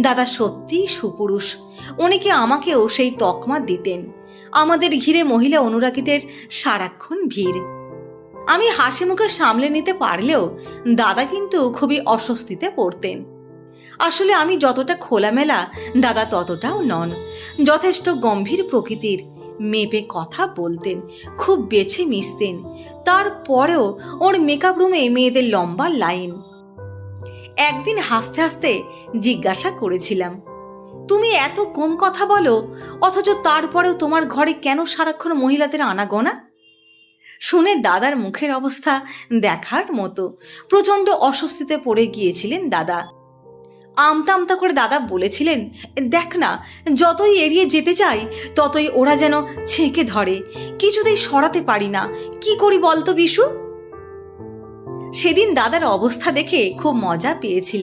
দাদা সত্যিই সুপুরুষ। অনেকে আমাকেও সেই তকমা দিতেন। আমাদের ঘিরে মহিলা অনুরাগীদের সারাক্ষণ ভিড়। আমি হাসি মুখে সামলে নিতে পারলেও দাদা কিন্তু খুবই অস্বস্তিতে পড়তেন। আসলে আমি যতটা খোলামেলা, দাদা ততটাও নন। যথেষ্ট গম্ভীর প্রকৃতির, মেপে কথা বলতেন, খুব বেছে মিশতেন। তারপরেও ওর মেকআপ রুমে মেয়েদের লম্বা লাইন একদিন হাসতে হাসতে জিজ্ঞাসা করেছিলাম, তুমি এত কম কথা বলো, অথচ তারপরেও তোমার ঘরে কেন সারাক্ষণ মহিলাদের আনাগোনা? শুনে দাদার মুখের অবস্থা দেখার মতো প্রচণ্ড অস্বস্তিতে পড়ে গিয়েছিলেন দাদা। আমতা আমতা করে দাদা বলেছিলেন, দেখ না, যতই এড়িয়ে যেতে চাই, ততই ওরা যেন ছেঁকে ধরে, কিছুতেই সরাতে পারি না। কি করি বলতো বিশু? সেদিন দাদার অবস্থা দেখে খুব মজা পেয়েছিল।